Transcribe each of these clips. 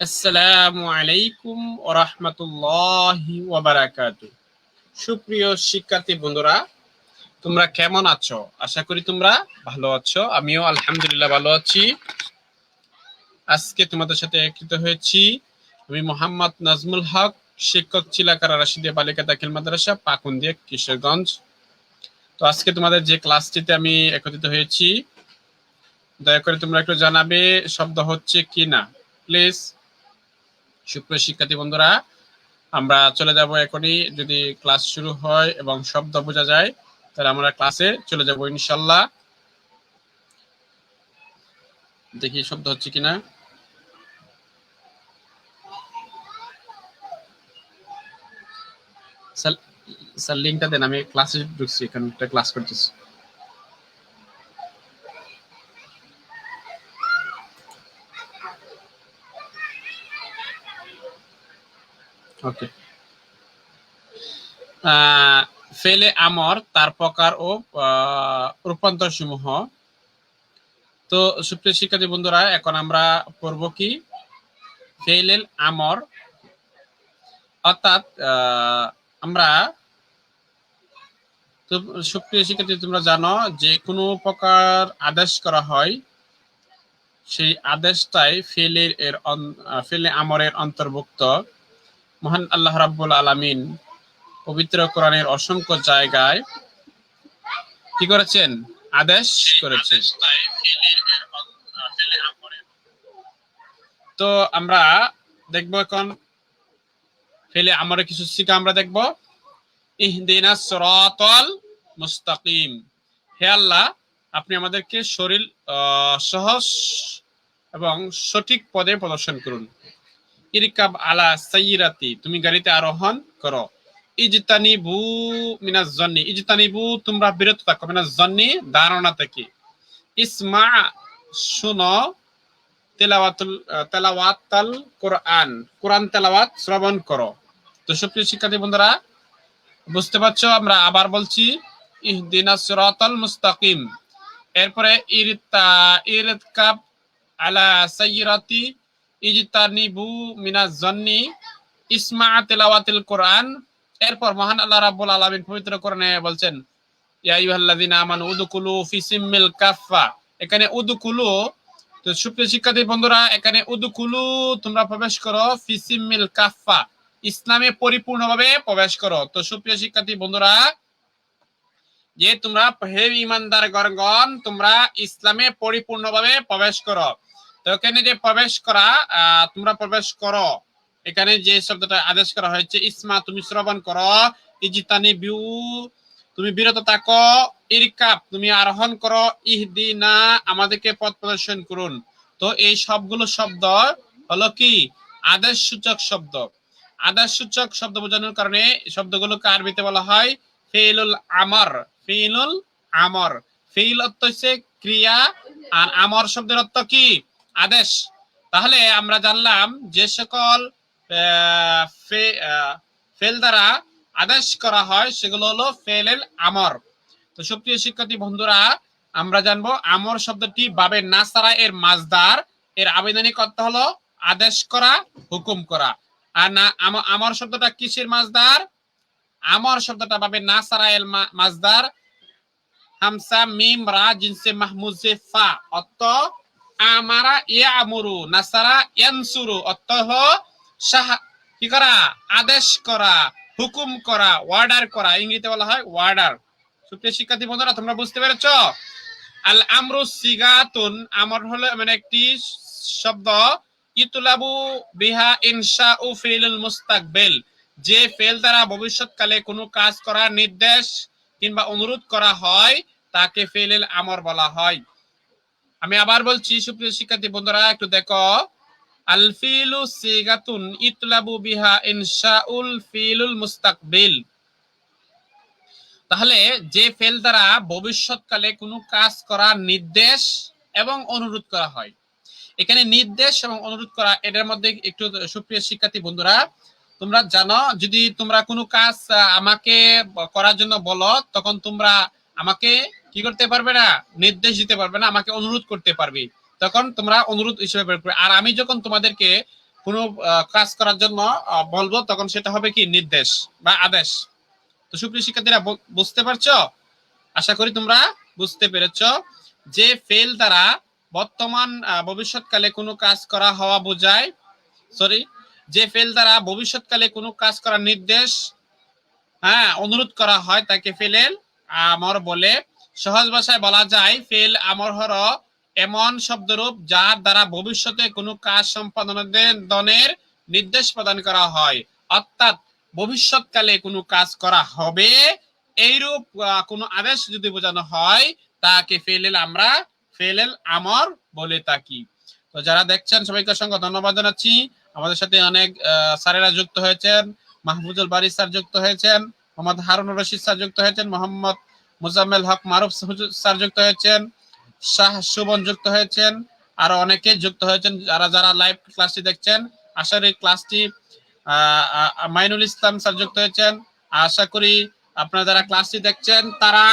আসসালামু আলাইকুম সুপ্রিয় শিক্ষার্থী বন্ধুরা, তোমরা কেমন আছো? আশা করি তোমরা ভালো আছো। আমিও আলহামদুলিল্লাহ ভালো আছি। আজকে তোমাদের সাথে একত্রিত হয়েছি আমি মোহাম্মদ নাজমুল হক, শিক্ষক চিলাকারা রাশিদিয়া বালিকা দাখিল মাদ্রাসা, পাকুন্দিয়া, কিশোরগঞ্জ। তো আজকে তোমাদের যে ক্লাসটিতে আমি একত্রিত হয়েছি, দয়া করে তোমরা একটু জানাবে, শব্দ হচ্ছে কি না প্লিজ। সুপ্রিয় শিক্ষার্থী বন্ধুরা, আমরা চলে যাব এখনই। যদি ক্লাস শুরু হয় এবং শব্দ বোঝা যায়, তাহলে আমরা ক্লাসে চলে যাব ইনশাল্লাহ। দেখি শব্দ হচ্ছে কিনা। স্যার স্যার লিঙ্কটা দেন, আমি ক্লাসে ঢুকছি, এখানে ক্লাস করতেছি। ওকে ফেলে আমর তার প্রকার ও রূপান্তর সমূহ তো সুপ্রিয় শিক্ষার্থী বন্ধুরা এখন আমরা পড়ব কি ফেলেল আমর অর্থাৎ আমরা সুপ্রিয় শিক্ষার্থী তোমরা জানো যে কোনো প্রকার আদেশ করা হয় সেই আদেশটাই ফেলের এর ফেলে আমরের অন্তর্ভুক্ত মহান আল্লাহ রাব্বুল আলামিন পবিত্র কোরআনের অসংখ্য জায়গায় কি করেছেন? আদেশ করেছেন। তো আমরা দেখব এখন, ফেলে আমরা কিছু শিখা আমরা দেখব। ইহদিনা সিরাতাল মুস্তাকিম। হে আল্লাহ, আপনি আমাদেরকে শরীর সহজ এবং সঠিক পদে প্রদর্শন করুন। ইরকাব আলা সাইরাতি, তুমি গাড়িতে আরোহণ করো। ইজতানি বু মিনাজ জন্নি ইজতানি বু তোমরা বিরত থাকো। মিনাজ জন্নি, ধারণা থেকে। ইসমা শুনো, তেলাওয়াতুল তেলাওয়াতাল কোরআন কোরআন তেলাওয়াত শ্রবণ করো। তো সুপ্রিয় শিক্ষার্থী বন্ধুরা, বুঝতে পারছ, আমরা আবার বলছি, ইহদিনা সিরাতাল মুস্তাকিম। এরপরে ইরতা, ইরকাব আলা সাইরাতি ইজতানিবু মিনাজ জন্নি ইসমা তেলাওয়াতিল কোরআন। এরপর মহান আল্লাহ রাব্বুল আলামিন পবিত্র কোরআনে বলছেন, ইয়া আইয়ুহাল্লাযিনা আমানু উদকুলু ফি সিমিল কাফা এখানে উদকুলু, তো সুপ্রিয় শিক্ষার্থী বন্ধুরা, এখানে উদকুলু তোমরা প্রবেশ করো ফি সিমিল কাফা ইসলামে পরিপূর্ণভাবে প্রবেশ করো। তো সুপ্রিয় শিক্ষার্থী বন্ধুরা, যে তোমরা হে ইমানদার গণগণ তোমরা ইসলামে পরিপূর্ণভাবে প্রবেশ করো। তো এখানে যে প্রবেশ করা তোমরা প্রবেশ করো। এখানে যে শব্দটা আদেশ করা হয়েছে, ইসমা, তুমি শ্রবণ করো, ইজিতানি বিউ, তুমি বিরত থাকো ইরকাপ তুমি আরোহণ করো, ইহদিনা, আমাদেরকে পথ প্রদর্শন করুন। তো এই সবগুলো শব্দ হলো কি? আদেশ সূচক শব্দ। আদেশ সূচক শব্দ বোঝানোর কারণে শব্দগুলোকে আরবিতে বলা হয়? ফেইলুল আমর। ফেইলুল আমর। ফেইল অর্থ হচ্ছে ক্রিয়া, আর আমর শব্দের অর্থ কি? আদেশ। তাহলে আমরা জানলাম যে সকল ফেল দ্বারা আদেশ করা হয়, সেগুলো হলো ফেলেল আমর। তো সুপ্রিয় শিক্ষার্থী বন্ধুরা, আমরা জানব আমর শব্দটি বাবে নাসারা এর মাজদার, এর আবেদনিক অর্থ হলো আদেশ করা, হুকুম করা। আর না, আমর শব্দটা কিসের মাজদার? আমর শব্দটা বাবে নাসারা এর মাজদার। হামসা, মিম, রা, জিনসে, মাহমুজে, ফা। অর্থ আমারা ইয়ামুরু নাসারা ইয়ানসুরু অর্থ কি করা? আদেশ করা, হুকুম করা ওয়ার্ডার করা। ইংরেজিতে বলা হয় ওয়ার্ডার সুপ্রিয় শিক্ষার্থী বন্ধুরা, তোমরা বুঝতে পেরেছ? আল আমরু সিগাতুন, আমর হলো মানে একটি শব্দ, ইতুলাবু বিহা ইনশা উ ফিলুল মুস্তাকবিল। যে ফেল দ্বারা ভবিষ্যৎকালে কোনো কাজ করার নির্দেশ কিংবা অনুরোধ করা হয়, তাকে ফেলেল আমর বলা হয়। আমি আবার বলছি, সুপ্রিয় শিক্ষার্থী বন্ধুরা, একটু দেখো। আল সিগাতুন ইতলাবু বিহা ইনশাউল ফিলুল মুস্তাকবিল। তাহলে যে ফেল দ্বারা ভবিষ্যৎকালে কোনো কাজ করার নির্দেশ এবং অনুরোধ করা হয়। এখানে নির্দেশ এবং অনুরোধ করা, এটার মধ্যে একটু সুপ্রিয় শিক্ষার্থী বন্ধুরা, তোমরা জানো, যদি তোমরা কোনো কাজ আমাকে করার জন্য বলো, তখন তোমরা আমাকে কি করতে পারবে না? নির্দেশ দিতে পারবে না, আমাকে অনুরোধ করতে পারবে। তখন তোমরা অনুরোধ হিসেবে বের করবে। আর আমি যখন তোমাদেরকে কোনো কাজ করার জন্য বলব, তখন সেটা হবে কি? নির্দেশ বা আদেশ। তো সুপ্রিয় শিক্ষার্থীরা বুঝতে পারছ? আশা করি তোমরা বুঝতে পেরেছ যে ফেল দ্বারা বর্তমান ভবিষ্যৎকালে কোনো কাজ করা হওয়া বোঝায় সরি যে ফেল দ্বারা ভবিষ্যৎকালে কোনো কাজ করার নির্দেশ হ্যাঁ অনুরোধ করা হয়, তাকে ফেলেল আমার বলে সহজ ভাষায় বলা যায়, ফেল, আমর, হর, এমন শব্দরূপ যার দ্বারা ভবিষ্যতে কোনো কাজ সম্পাদনের নির্দেশ প্রদান করা হয়। অর্থাৎ ভবিষ্যৎকালে কোনো কাজ করা হবে, এইরূপ কোনো আদেশ যদি বোঝানো হয়, তাকে ফেলেল আমরা, ফেলেল আমর বলে থাকি। তো যারা দেখছেন, সবাইকে অসংখ্য ধন্যবাদ জানাচ্ছি। আমাদের সাথে অনেক স্যারেরা যুক্ত হয়েছেন, মাহফুজুল বারি স্যার যুক্ত হয়েছেন, মোহাম্মদ হারুন রশিদ স্যার যুক্ত হয়েছেন, মোহাম্মদ মুজাম্মেল হক মারুফ স্যার যুক্ত হয়েছেন, শাহ সুবন যুক্ত হয়েছেন, আরও অনেকে যুক্ত হয়েছেন যারা যারা লাইভ ক্লাসটি দেখছেন। আশা করি ক্লাসটি মাইনুল ইসলাম স্যার যুক্ত হয়েছেন। আশা করি আপনারা যারা ক্লাসটি দেখছেন, তারা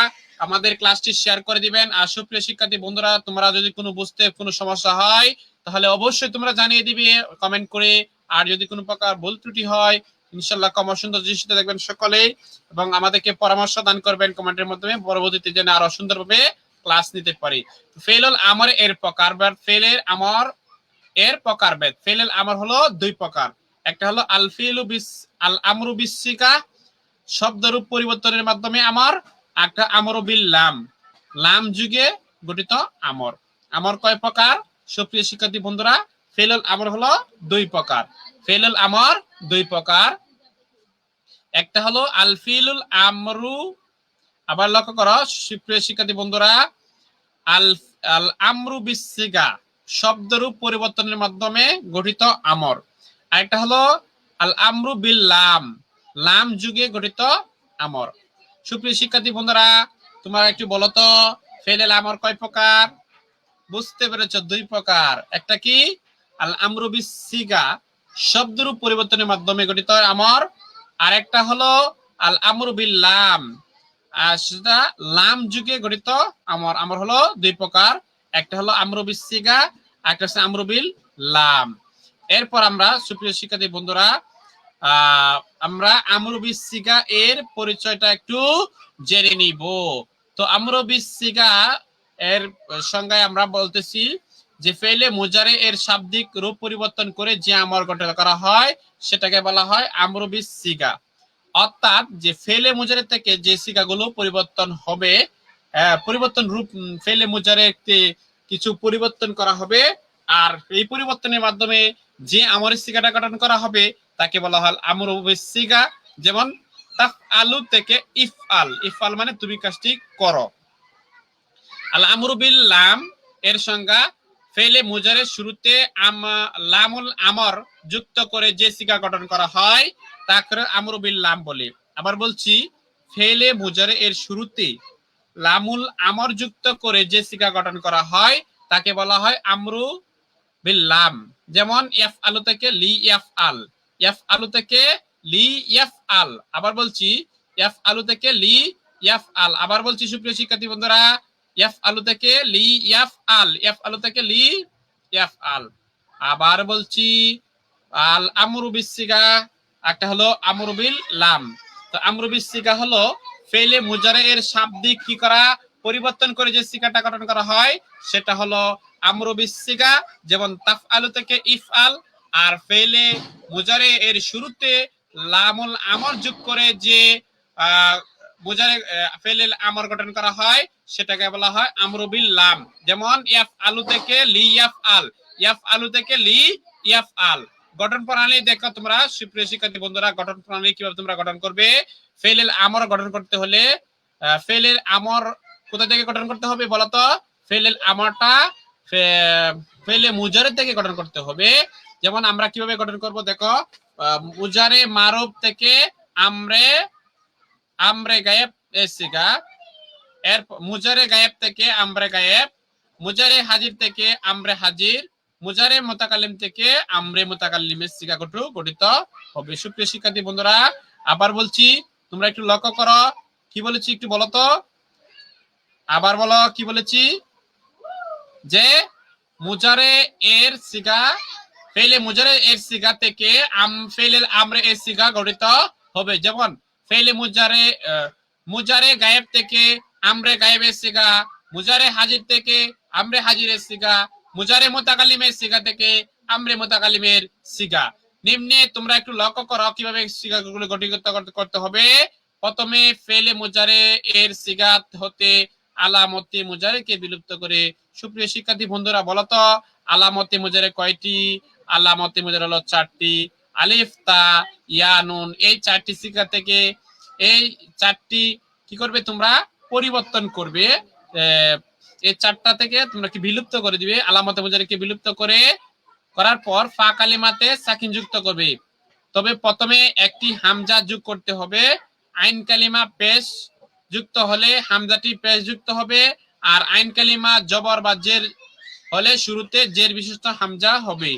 আমাদের ক্লাসটি শেয়ার করে দিবেন। আর সুপ্রিয় শিক্ষার্থী বন্ধুরা, তোমরা যদি কোনো বুঝতে কোনো সমস্যা হয়, তাহলে অবশ্যই তোমরা জানিয়ে দিবে কমেন্ট করে। আর যদি কোনো প্রকার ভুল ত্রুটি হয় ইনশাল্লাহ কম সুন্দর দৃষ্টিতে দেখবেন সকলেই এবং আমাদেরকে পরামর্শ দান করবেন কমেন্টের মাধ্যমে। পরবর্তীতে যেন আরও সুন্দরভাবে ক্লাস নিতে পারি। ফেলল আমর এর প্রকার ফেলের আমর এর প্রকার ভেদ ফেলেল আমর হলো দুই প্রকার। একটা হলো আল ফিলু বিস, আল আমরু বিসিকা শব্দরূপ পরিবর্তনের মাধ্যমে আমার। একটা আমর বিল লাম লাম যুগে গঠিত আমর। আমর কয় প্রকার? সুপ্রিয় শিক্ষার্থী বন্ধুরা, ফেল আমর হলো দুই প্রকার। ফেলল আমর, দুই প্রকার। একটা হলো আলফিলুল আমরু। আবার লক্ষ্য করো, সুপ্রিয় শিক্ষার্থী বন্ধুরা, আল আল আমরু বিসিগা, শব্দরূপ পরিবর্তনের মাধ্যমে গঠিত আমর। আরেকটা হলো আল আমরু বিল লাম লাম যুগে গঠিত আমর। সুপ্রিয় শিক্ষার্থী বন্ধুরা, তোমরা একটু বলো তো, ফেলেল আমর কয় প্রকার? বুঝতে পেরেছ, দুই প্রকার। একটা কি? আল আমরু বিসিগা শব্দরূপ পরিবর্তনের মাধ্যমে গঠিত আমর। আর একটা হলো আল আমরু বিল লাম। সেটা লাম যুগে গঠিত আমর। আমর হলো দুই প্রকার। একটা হলো আমরু বিসিগা একটা হচ্ছে আমরু বিল লাম। এরপর আমরা, সুপ্রিয় শিক্ষার্থী বন্ধুরা আমরা আমরু বিসিগা এর পরিচয়টা একটু জেনে নিব। তো আমরু বিসিগা এর সংজ্ঞায় আমরা বলতেছি যে ফেলে মোজারে এর শাব্দিক রূপ পরিবর্তন করে যে আমর গঠন করা হয় সেটাকে বলা হয় আমরবিস সিগা। অর্থাৎ যে ফেলে মোজারে থেকে যে সিগাগুলো পরিবর্তন হবে আহ, পরিবর্তন রূপ ফেলে মোজারে একটি কিছু পরিবর্তন করা হবে আর এই পরিবর্তনের মাধ্যমে যে আমরের সিগাটা গঠন করা হবে তাকে বলা হয় আমরবিস সিগা। যেমন তাফ আলু থেকে ইফ আল ইফ আল মানে তুমি কাজটি করো। আল আমরুবিল লাম এর সংজ্ঞা ফেলে মুজারের শুরুতে লামুল আমর যুক্ত করে যে সিগা গঠন করা হয় তাকে আমরুবিল লাম বলে। আবার বলছি ফেলে মুজারে এর শুরুতে লামুল আমর যুক্ত করে যে সিগা গঠন করা হয়, তাকে বলা হয় আমরু বিল লাম। যেমন এফ আলু থেকে লি এফ আল। এফ আলু থেকে লি এফ আল। আবার বলছি এফ আলু থেকে লি এফ আল। আবার বলছি, সুপ্রিয় শিক্ষার্থী বন্ধুরা এফ আলু থেকে লি এফ আল এফ আলু থেকে লি এফ আল আবার বলছি, আল আমরু বিসিগা, একটা হলো আমরু বিল লাম। তো আমরু বিসিগা হলো ফেলে মুজারে এর শাব্দিক কি করা, পরিবর্তন করে যে সিগাটা গঠন করা হয়, সেটা হলো আমরুবিসিগা যেমন তাফ আলু থেকে ইফ আল আর ফেলে মুজারে এর শুরুতে লামুল আমর যোগ করে যে আহ মুজারে আমর গঠন করা হয়, সেটাকে বলা হয় আমরুবিল লাম। যেমন, ইয়াফ আলু থেকে লি ইয়াফ আল। ইয়াফ আলু থেকে লি ইয়াফ আল। গঠন প্রণালী দেখো তোমরা, সুপ্রিয় শিক্ষার্থী বন্ধুরা, গঠন প্রণালী কীভাবে তোমরা গঠন করবে? ফেলের আমর গঠন করতে হলে ফেলের আমর কোথা থেকে গঠন করতে হবে বলতো? ফেলের আমরটা ফেলে মুজারে থেকে গঠন করতে হবে। যেমন, আমরা কীভাবে গঠন করব দেখো মুজারে মারুফ থেকে আমরে আমরে গায়েব এসিগা এর মুজারে গায়েব থেকে আমরে গায়েব, মুজারে হাজির থেকে আমরে হাজির, মুজারে মোতাকালিম থেকে আমরে মোতাকালিমের সিগা গঠু, গঠিত হবে। সুপ্রিয় শিক্ষার্থী বন্ধুরা, আবার বলছি, তোমরা একটু লক্ষ্য করো, কি বলেছি একটু বলো তো? আবার বলো, কি বলেছি? যে মুজারে এর সিগা ফেলে মুজারে এর সিগা থেকে আম ফেলে আমরে এর সিগা গঠিত হবে। যেমন ফেলে মুজারে মুজারে গায়েব থেকে আমরে গায়েবের সিগা, মুজারে হাজির থেকে আমরে হাজিরের সিগা, মুজারে মোতাকালিমের সিগা থেকে আমরে মোতাকালিমের সিগা। নিম্নে তোমরা একটু লক্ষ্য করো কীভাবে সিগাগুলো গঠিত করতে- হবে। প্রথমে ফেলে মুজারে এর সিগাত হতে আলামতে মুজারেকে বিলুপ্ত করে। সুপ্রিয় শিক্ষার্থী, বন্ধুরা বলতো আলামতে মুজারে কয়টি? আলামতে মুজারে হলো চারটি। আলিফ, তা, ইয়া, নুন, এই চারটি সিগা থেকে এই চারটি কি করবে তোমরা? পরিবর্তন করবে। এই চারটা থেকে তোমরা কি বিলুপ্ত করে দিবে? আলামতে মুজারিকে বিলুপ্ত করে করার পর ফা কালিমাতে সাকিন যুক্ত করবে। তবে প্রথমে একটি হামজা যোগ করতে হবে। আইন কালিমা পেশ যুক্ত হলে হামজাটি পেশ যুক্ত হবে। আর আইন কালিমা জবর বা জের হলে শুরুতে জের বিশিষ্ট হামজা হবে।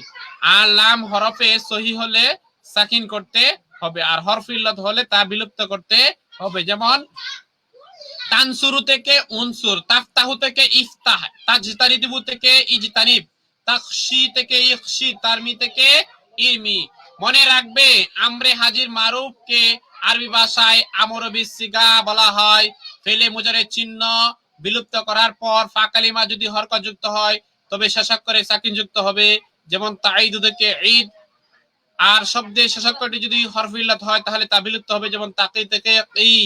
আর লাম হরফে সহি হলে সাকিন করতে হবে। আর হরফ ইল্লত হলে তা বিলুপ্ত করতে হবে। যেমন, তানসুরু থেকে উনসুর, তাফতাহু থেকে ইফতাহ তাজতারিদিবু থেকে ইজতানিব, তাকশি থেকে ইখশি, তারমি থেকে ইরমি। মনে রাখবে, আমরে হাজির মারুফ কে আরবি ভাষায় আমর বিসিগা বলা হয়। ফেলে মুজারের চিহ্ন বিলুপ্ত করার পর ফাকালিমা যদি হরকত যুক্ত হয় তবে শেষক করে সাকিন যুক্ত হবে, যেমন তাইদু থেকে ঈদ। আর শব্দে শেষক করে যদি হরফ ইল্লাত হয়, তাহলে তা বিলুপ্ত হবে যেমন তাকি থেকে ই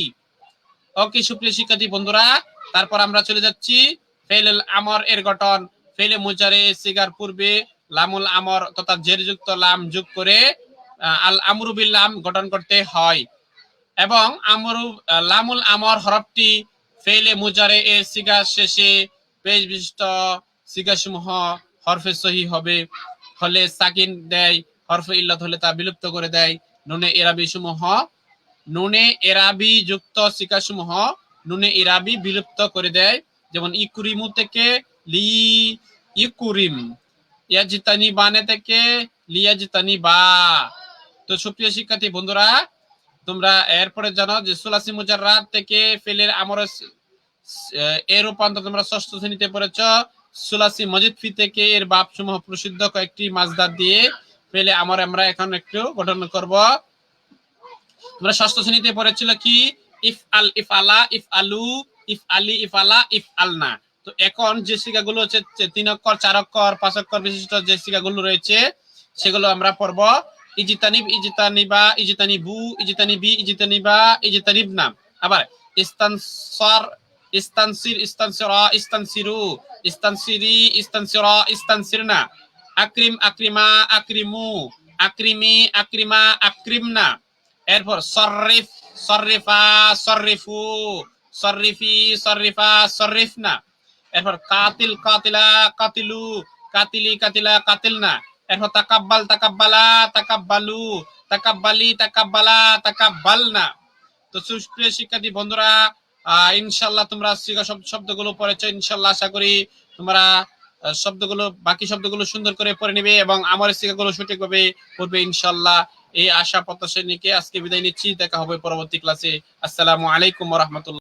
ওকে, সুপ্রিয় শিক্ষার্থী বন্ধুরা, তারপর আমরা চলে যাচ্ছি ফেল আমর এর গঠন। ফেলে মুজারে সিগার পূর্বে লামুল আমর তথা জের যুক্ত লাম যোগ করে আল আমরুবিল লাম গঠন করতে হয়। এবং আমরু লামুল আমর হরফটি ফেলে মুজারে এর সিগার শেষে পেজ বিশিষ্ট সিগাসমূহ হরফে সহি হবে। হলে সাকিন দেয়, হরফে ইল্লাত হলে তা বিলুপ্ত করে দেয়। নুনে এরাবি সমূহ, নুনে এরাবি যুক্ত সিকাসমূহ নুনে এরাবি বিলুপ্ত করে দেয়। যেমন ইকুরিমু থেকে লি, ইকুরিম। ইয়াজিতানি বানে থেকে লিয়াজিতানি বা। তো সুপ্রিয় শিক্ষার্থী বন্ধুরা, তোমরা এরপরে জানো যে সুলাসি মুজার রাত থেকে ফেলের আমর এর রূপান্তর তোমরা ষষ্ঠ শ্রেণীতে পড়েছ। সুলাসি মজিদ ফি থেকে এর বাপ সমূহ প্রসিদ্ধ কয়েকটি মাছদার দিয়ে ফেলে আমর আমরা এখন একটু গঠন করব। তোমরা ষষ্ঠ শ্রেণীতে পড়েছিল কি? ইফ আল ইফ আলা ইফ আলু, ইফ আলি, ইফ আলা, ইফ আলনা। তো এখন যে শিকাগুলো হচ্ছে তিন অক্ষর, চার অক্ষর, পাঁচ অক্ষর বিশিষ্ট যে শিকাগুলো রয়েছে, সেগুলো আমরা পড়ব। ইজিতানিব, ইজিতানিবা, ইজিতানিবু, ইজিতানিবি, ইজিতানিবা ইজিতানিব নাম আবার ইস্তানসার ইস্তানসির ইস্তানসিরা ইস্তানসিরু ইস্তানসিরি ইস্তানসিরা ইস্তানসিরনা আকরিম আকরিমা আকরিমু আকরিমি আকরিমা আকরিমনা এরপর সর্রিফ সর্রিফা সর্রিফু সর্রিফি সর্রিফা সর্রিফনা এরপর কাতিল কাতিলা কাতিলু কাতিলি কাতিলা কাতিলনা এরপর তাকাব্বাল তাকাব্বালা তাকাব্বালু তাকাব্বালি তাকাব্বালা তাকাব্বালনা তো সুপ্রিয় শিক্ষার্থী, বন্ধুরা ইনশাল্লাহ তোমরা শব্দ শব্দগুলো পড়েছ, ইনশাল্লাহ আশা করি তোমরা শব্দগুলো, বাকি শব্দগুলো সুন্দর করে পড়ে নিবে এবং আমার শিখাগুলো সঠিকভাবে পড়বে ইনশাল্লাহ। এই আশা প্রত্যাশা নিকে আজকে বিদায় নিচ্ছি, দেখা হবে পরবর্তী ক্লাসে আসসালামু আলাইকুম রহমতুল্লাহ।